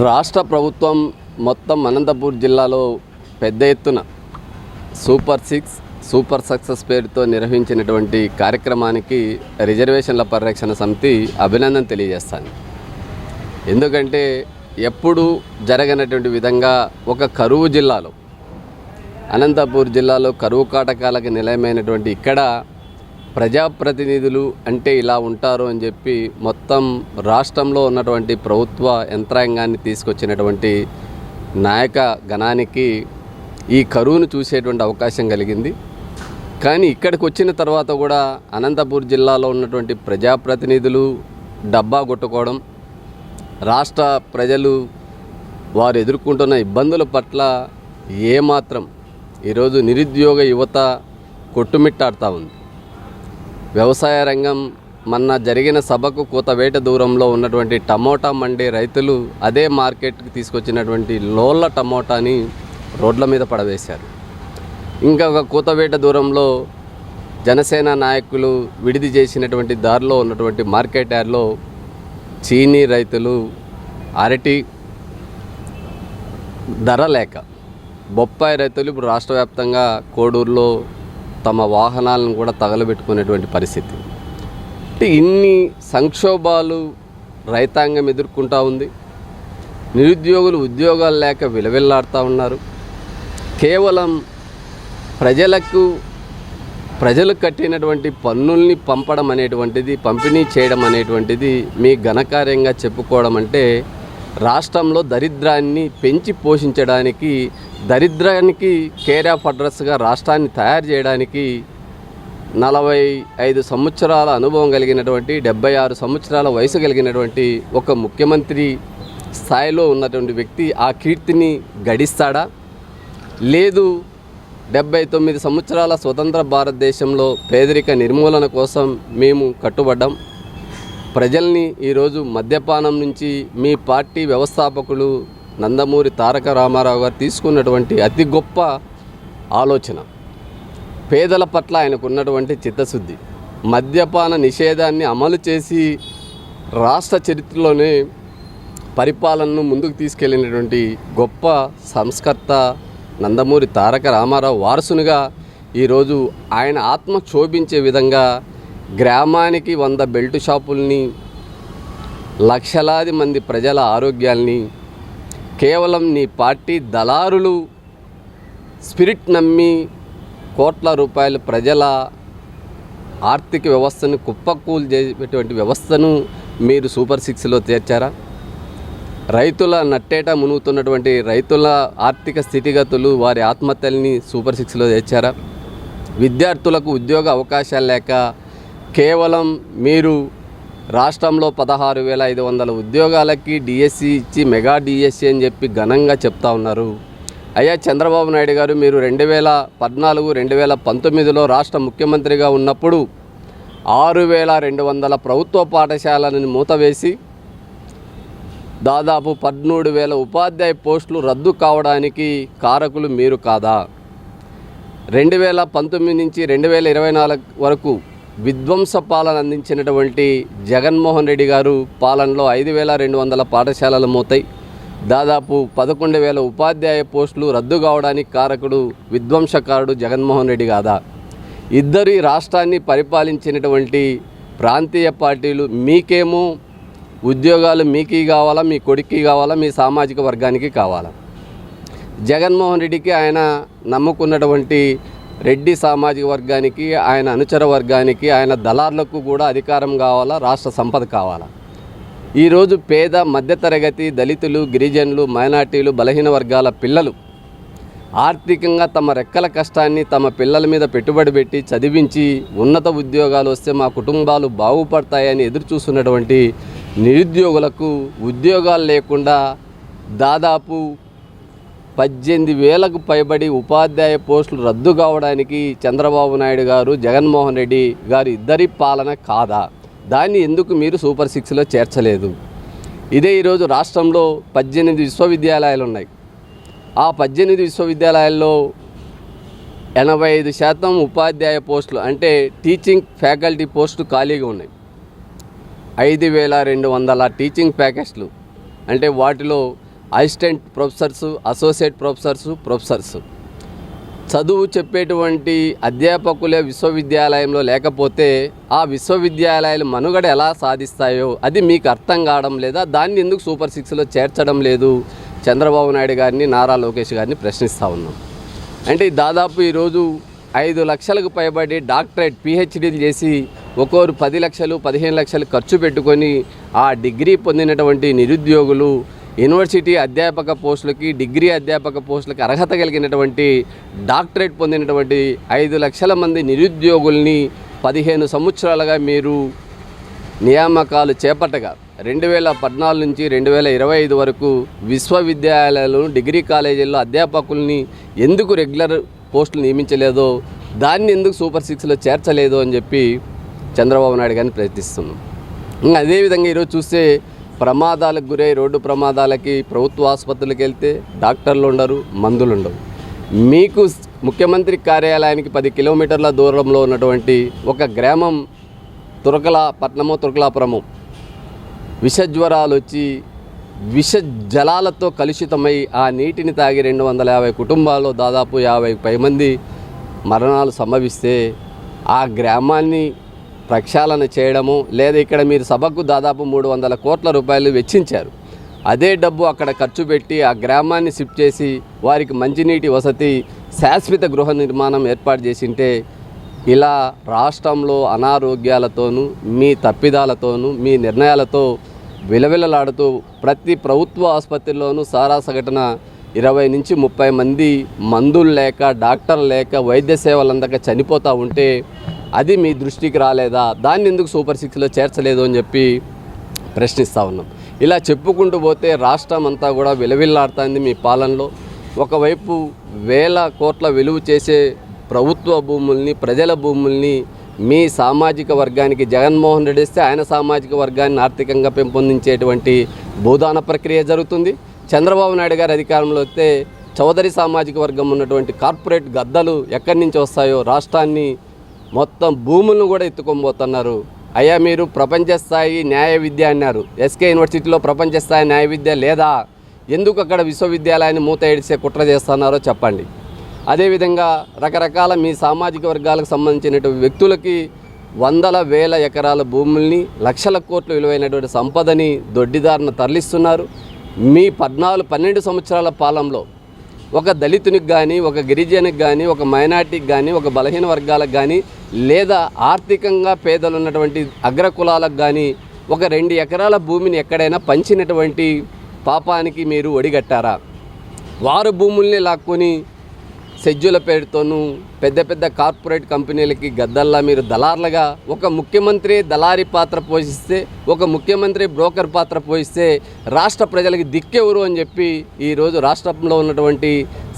రాష్ట్ర ప్రభుత్వం మొత్తం అనంతపూర్ జిల్లాలో పెద్ద ఎత్తున సూపర్ సిక్స్ సూపర్ సక్సెస్ పేరుతో నిర్వహించినటువంటి కార్యక్రమానికి రిజర్వేషన్ల పరిరక్షణ సమితి అభినందన తెలియజేస్తాను. ఎందుకంటే ఎప్పుడు జరగనటువంటి విధంగా ఒక కరువు జిల్లాలో అనంతపూర్ జిల్లాలో కరువు కాటకాలకు నిలయమైనటువంటి ఇక్కడ ప్రజాప్రతినిధులు అంటే ఇలా ఉంటారు అని చెప్పి మొత్తం రాష్ట్రంలో ఉన్నటువంటి ప్రభుత్వ యంత్రాంగాన్ని తీసుకొచ్చినటువంటి నాయక గణానికి ఈ కరువును చూసేటువంటి అవకాశం కలిగింది. కానీ ఇక్కడికి వచ్చిన తర్వాత కూడా అనంతపూర్ జిల్లాలో ఉన్నటువంటి ప్రజాప్రతినిధులు డబ్బా కొట్టుకోవడం రాష్ట్ర ప్రజలు వారు ఎదుర్కొంటున్న ఇబ్బందుల పట్ల ఏమాత్రం ఈరోజు నిరుద్యోగ యువత కొట్టుమిట్టాడుతూ ఉంది. వ్యవసాయ రంగం మొన్న జరిగిన సభకు కూతవేట దూరంలో ఉన్నటువంటి టమోటా మండి రైతులు అదే మార్కెట్కి తీసుకొచ్చినటువంటి లోళ్ళ టమోటాని రోడ్ల మీద పడవేశారు. ఇంకా ఒక కూతవేట దూరంలో జనసేన నాయకులు విడిది చేసినటువంటి దారిలో ఉన్నటువంటి మార్కెట్ యార్డ్లో చీనీ రైతులు అరటి ధర లేక బొప్పాయి రైతులు ఇప్పుడు రాష్ట్ర వ్యాప్తంగా కోడూరులో తమ వాహనాలను కూడా తగలబెట్టుకునేటువంటి పరిస్థితి. అంటే ఇన్ని సంక్షోభాలు రైతాంగం ఎదుర్కొంటూ ఉంది. నిరుద్యోగులు ఉద్యోగాలు లేక విలవిల్లాడుతూ ఉన్నారు. కేవలం ప్రజలకు ప్రజలు కట్టినటువంటి పన్నుల్ని పంపడం అనేటువంటిది పంపిణీ చేయడం అనేటువంటిది మీ ఘనకార్యంగా చెప్పుకోవడం అంటే రాష్ట్రంలో దరిద్రాన్ని పెంచి పోషించడానికి దరిద్రానికి కేర్ ఆఫ్ అడ్రస్గా రాష్ట్రాన్ని తయారు చేయడానికి నలభై ఐదు సంవత్సరాల అనుభవం కలిగినటువంటి డెబ్బై ఆరు సంవత్సరాల వయసు కలిగినటువంటి ఒక ముఖ్యమంత్రి స్థాయిలో ఉన్నటువంటి వ్యక్తి ఆ కీర్తిని గడిస్తాడా? లేదు డెబ్బై తొమ్మిది సంవత్సరాల స్వతంత్ర భారతదేశంలో పేదరిక నిర్మూలన కోసం మేము కట్టుబడ్డాం. ప్రజల్ని ఈరోజు మద్యపానం నుంచి మీ పార్టీ వ్యవస్థాపకులు నందమూరి తారక రామారావు గారు తీసుకున్నటువంటి అతి గొప్ప ఆలోచన. పేదల పట్ల ఆయనకు ఉన్నటువంటి చిత్తశుద్ధి. మద్యపాన నిషేధాన్ని అమలు చేసి రాష్ట్ర చరిత్రలోనే పరిపాలనను ముందుకు తీసుకెళ్ళినటువంటి గొప్ప సంస్కర్త నందమూరి తారక రామారావు వారసునిగా ఈరోజు ఆయన ఆత్మ క్షోభించే విధంగా గ్రామానికి వంద బెల్ట్ షాపుల్ని లక్షలాది మంది ప్రజల ఆరోగ్యాల్ని కేవలం నీ పార్టీ దళారులు స్పిరిట్ నమ్మి కోట్ల రూపాయలు ప్రజల ఆర్థిక వ్యవస్థను కుప్పకూలు చేసేటువంటి వ్యవస్థను మీరు సూపర్ సిక్స్లో చేర్చారా? రైతుల నట్టేట మునుగుతున్నటువంటి రైతుల ఆర్థిక స్థితిగతులు వారి ఆత్మహత్యల్ని సూపర్ సిక్స్లో చేర్చారా? విద్యార్థులకు ఉద్యోగ అవకాశాలు లేక కేవలం మీరు రాష్ట్రంలో పదహారు వేల ఐదు వందల ఉద్యోగాలకి డిఎస్సి ఇచ్చి మెగా డిఎస్సి అని చెప్పి ఘనంగా చెప్తా ఉన్నారు. అయ్యా చంద్రబాబు నాయుడు గారు మీరు రెండు వేల పద్నాలుగు రెండు వేల పంతొమ్మిదిలో రాష్ట్ర ముఖ్యమంత్రిగా ఉన్నప్పుడు ఆరు వేల రెండు వందల ప్రభుత్వ పాఠశాలను మూతవేసి దాదాపు పదమూడు వేల ఉపాధ్యాయ పోస్టులు రద్దు కావడానికి కారకులు మీరు కాదా? రెండు వేల పంతొమ్మిది నుంచి రెండు వేల ఇరవై నాలుగు వరకు విధ్వంస పాలన అందించినటువంటి జగన్మోహన్ రెడ్డి గారు పాలనలో ఐదు వేల రెండు వందల పాఠశాలలు మూతాయి. దాదాపు పదకొండు వేల ఉపాధ్యాయ పోస్టులు రద్దు కావడానికి కారకుడు విధ్వంసకారుడు జగన్మోహన్ రెడ్డి కాదా? ఇద్దరు ఈ రాష్ట్రాన్ని పరిపాలించినటువంటి ప్రాంతీయ పార్టీలు మీకేమో? ఉద్యోగాలు మీకి కావాలా? మీ కొడుక్కి కావాలా? మీ సామాజిక వర్గానికి కావాలా? జగన్మోహన్ రెడ్డికి ఆయన నమ్ముకున్నటువంటి రెడ్డి సామాజిక వర్గానికి ఆయన అనుచర వర్గానికి ఆయన దళార్లకు కూడా అధికారం కావాలా? రాష్ట్ర సంపద కావాలా? ఈరోజు పేద మధ్యతరగతి దళితులు గిరిజనులు మైనార్టీలు బలహీన వర్గాల పిల్లలు ఆర్థికంగా తమ రెక్కల కష్టాన్ని తమ పిల్లల మీద పెట్టుబడి పెట్టి చదివించి ఉన్నత ఉద్యోగాలు వస్తే మా కుటుంబాలు బాగుపడతాయని ఎదురు చూస్తున్నటువంటి నిరుద్యోగులకు ఉద్యోగాలు లేకుండా దాదాపు పద్దెనిమిది వేలకు పైబడి ఉపాధ్యాయ పోస్టులు రద్దు కావడానికి చంద్రబాబు నాయుడు గారు జగన్మోహన్ రెడ్డి గారు ఇద్దరి పాలన కాదా? దాన్ని ఎందుకు మీరు సూపర్ సిక్స్లో చేర్చలేదు? ఇదే ఈరోజు రాష్ట్రంలో పద్దెనిమిది విశ్వవిద్యాలయాలు ఉన్నాయి. ఆ పద్దెనిమిది విశ్వవిద్యాలయాల్లో ఎనభై ఐదు శాతం ఉపాధ్యాయ పోస్టులు అంటే టీచింగ్ ఫ్యాకల్టీ పోస్టులు ఖాళీగా ఉన్నాయి. ఐదు వేల రెండు వందల టీచింగ్ ప్యాకేజ్లు అంటే వాటిలో assistant professors associate professors professors. చదువు చెప్పేటువంటి అధ్యాపకులే విశ్వవిద్యాలయంలో లేకపోతే ఆ విశ్వవిద్యాలయాలు మనుగడ ఎలా సాధిస్తాయో అది మీకు అర్థం కావడం లేదా దాన్ని ఎందుకు సూపర్ సిక్స్లో చేర్చడం లేదు? చంద్రబాబు నాయుడు గారిని నారా లోకేష్ గారిని ప్రశ్నిస్తూ ఉన్నాం. అంటే దాదాపు ఈరోజు ఐదు లక్షలకు పైబడి డాక్టరేట్ పిహెచ్డీలు చేసి ఒక్కోరు పది లక్షలు పదిహేను లక్షలు ఖర్చు పెట్టుకొని ఆ డిగ్రీ పొందినటువంటి నిరుద్యోగులు యూనివర్సిటీ అధ్యాపక పోస్టులకి డిగ్రీ అధ్యాపక పోస్టులకి అర్హత కలిగినటువంటి డాక్టరేట్ పొందినటువంటి ఐదు లక్షల మంది నిరుద్యోగుల్ని పదిహేను సంవత్సరాలుగా మీరు నియామకాలు చేపట్టగా రెండు వేల పద్నాలుగు నుంచి రెండు వేల ఇరవై ఐదు వరకు విశ్వవిద్యాలయాలు డిగ్రీ కాలేజీల్లో అధ్యాపకుల్ని ఎందుకు రెగ్యులర్ పోస్టులు నియమించలేదో దాన్ని ఎందుకు సూపర్ సిక్స్లో చేర్చలేదు అని చెప్పి చంద్రబాబు నాయుడు గారిని ప్రయత్నిస్తున్నాం అదేవిధంగా ఈరోజు చూస్తే ప్రమాదాలకు గురై రోడ్డు ప్రమాదాలకి ప్రభుత్వ ఆసుపత్రులకు వెళ్తే డాక్టర్లు ఉండరు మందులు ఉండవు. మీకు ముఖ్యమంత్రి కార్యాలయానికి పది కిలోమీటర్ల దూరంలో ఉన్నటువంటి ఒక గ్రామం తురకల పట్నమో తురకలాపురము. విషజ్వరాలు వచ్చి విష జలాలతో కలుషితమై ఆ నీటిని తాగి రెండు వందల యాభై కుటుంబాల్లో దాదాపు యాభై పై మంది మరణాలు సంభవిస్తే ఆ గ్రామాన్ని ప్రక్షాళన చేయడము లేదా ఇక్కడ మీరు సభకు దాదాపు మూడు వందల కోట్ల రూపాయలు వెచ్చించారు. అదే డబ్బు అక్కడ ఖర్చు పెట్టి ఆ గ్రామాన్ని షిఫ్ట్ చేసి వారికి మంచినీటి వసతి శాశ్వత గృహ నిర్మాణం ఏర్పాటు చేసింటే ఇలా రాష్ట్రంలో అనారోగ్యాలతోనూ మీ తప్పిదాలతోనూ మీ నిర్ణయాలతో విలవిలలాడుతూ ప్రతి ప్రభుత్వ ఆసుపత్రిలోనూ సారా సగటున ఇరవై నుంచి ముప్పై మంది మందులు లేక డాక్టర్లు లేక వైద్య సేవలు అందక చనిపోతూ ఉంటే అది మీ దృష్టికి రాలేదా? దాన్ని ఎందుకు సూపర్ సిక్స్లో చేర్చలేదు అని చెప్పి ప్రశ్నిస్తూ ఉన్నాం. ఇలా చెప్పుకుంటూ పోతే రాష్ట్రం అంతా కూడా విలవిల్లాడుతుంది మీ పాలనలో. ఒకవైపు వేల కోట్ల విలువ చేసే ప్రభుత్వ భూముల్ని ప్రజల భూముల్ని మీ సామాజిక వర్గానికి జగన్మోహన్ రెడ్డి ఇస్తే ఆయన సామాజిక వర్గాన్ని ఆర్థికంగా పెంపొందించేటువంటి భూదాన ప్రక్రియ జరుగుతుంది. చంద్రబాబు నాయుడు గారు అధికారంలో వస్తే చౌదరి సామాజిక వర్గం ఉన్నటువంటి కార్పొరేట్ గద్దలు ఎక్కడి నుంచి వస్తాయో రాష్ట్రాన్ని మొత్తం భూములను కూడా ఎత్తుకొని అయ్యా మీరు ప్రపంచ స్థాయి న్యాయ విద్య అన్నారు. ఎస్కే యూనివర్సిటీలో ప్రపంచ స్థాయి న్యాయ విద్య లేదా? ఎందుకు అక్కడ విశ్వవిద్యాలయాన్ని మూత ఏడిసే కుట్ర చేస్తున్నారో చెప్పండి. అదేవిధంగా రకరకాల మీ సామాజిక వర్గాలకు సంబంధించినటువంటి వ్యక్తులకి వందల వేల ఎకరాల భూముల్ని లక్షల కోట్ల విలువైనటువంటి సంపదని దొడ్డిదారిన తరలిస్తున్నారు. మీ పద్నాలుగు పన్నెండు సంవత్సరాల పాలనలో ఒక దళితునికి కానీ ఒక గిరిజనుకి కానీ ఒక మైనార్టీకి కానీ ఒక బలహీన వర్గాలకు కానీ లేదా ఆర్థికంగా పేదలు ఉన్నటువంటి అగ్రకులాలకు కానీ ఒక రెండు ఎకరాల భూమిని ఎక్కడైనా పంచినటువంటి పాపానికి మీరు ఒడిగట్టారా? వారు భూముల్ని లాక్కొని సెజ్జుల పేరుతోనూ పెద్ద పెద్ద కార్పొరేట్ కంపెనీలకి గద్దల్లా మీరు దళార్లుగా ఒక ముఖ్యమంత్రి దళారి పాత్ర పోషిస్తే ఒక ముఖ్యమంత్రి బ్రోకర్ పాత్ర పోషిస్తే రాష్ట్ర ప్రజలకి దిక్కెవరు అని చెప్పి ఈరోజు రాష్ట్రంలో ఉన్నటువంటి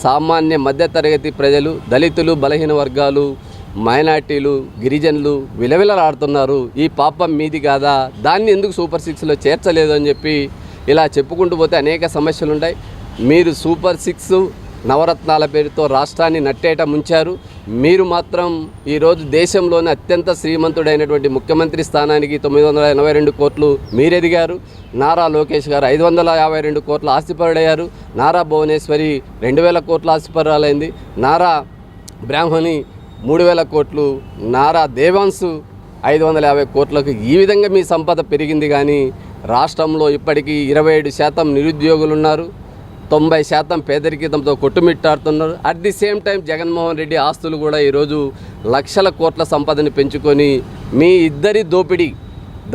సామాన్య మధ్యతరగతి ప్రజలు దళితులు బలహీన వర్గాలు మైనార్టీలు గిరిజనులు విలవిలలాడుతున్నారు. ఈ పాపం మీది కాదా? దాన్ని ఎందుకు సూపర్ సిక్స్లో చేర్చలేదు అని చెప్పి ఇలా చెప్పుకుంటూ పోతే అనేక సమస్యలు ఉంటాయి మీరు సూపర్ సిక్స్ నవరత్నాల పేరుతో రాష్ట్రాన్ని నట్టేట ముంచారు. మీరు మాత్రం ఈరోజు దేశంలోని అత్యంత శ్రీమంతుడైనటువంటి ముఖ్యమంత్రి స్థానానికి తొమ్మిది వందల ఎనభై రెండు కోట్లు మీరెదిగారు. నారా లోకేష్ గారు ఐదు వందల యాభై రెండు కోట్ల ఆస్తిపరుడయ్యారు. నారా భువనేశ్వరి రెండు వేల కోట్ల ఆస్తిపరురాలైంది. నారా బ్రాహ్మణి మూడు వేల కోట్లు. నారా దేవాంశు ఐదు వందల యాభై కోట్లకు ఈ విధంగా మీ సంపద పెరిగింది కానీ రాష్ట్రంలో ఇప్పటికీ ఇరవై ఏడు శాతం నిరుద్యోగులు ఉన్నారు తొంభై శాతం పేదరికంతో కొట్టుమిట్టాడుతున్నారు. At the same time Jaganmohan Reddy ఆస్తులు కూడా ఈరోజు లక్షల కోట్ల సంపదని పెంచుకొని మీ ఇద్దరి దోపిడీ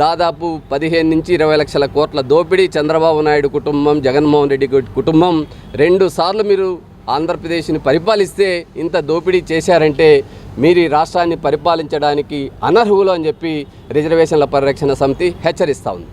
దాదాపు పదిహేను నుంచి ఇరవై లక్షల కోట్ల దోపిడీ చంద్రబాబు నాయుడు కుటుంబం జగన్మోహన్ రెడ్డి కుటుంబం రెండు సార్లు మీరు ఆంధ్రప్రదేశ్ని పరిపాలిస్తే ఇంత దోపిడీ చేశారంటే మీరు ఈ రాష్ట్రాన్ని పరిపాలించడానికి అనర్హులు అని చెప్పి రిజర్వేషన్ల పరిరక్షణ సమితి హెచ్చరిస్తూ ఉంది.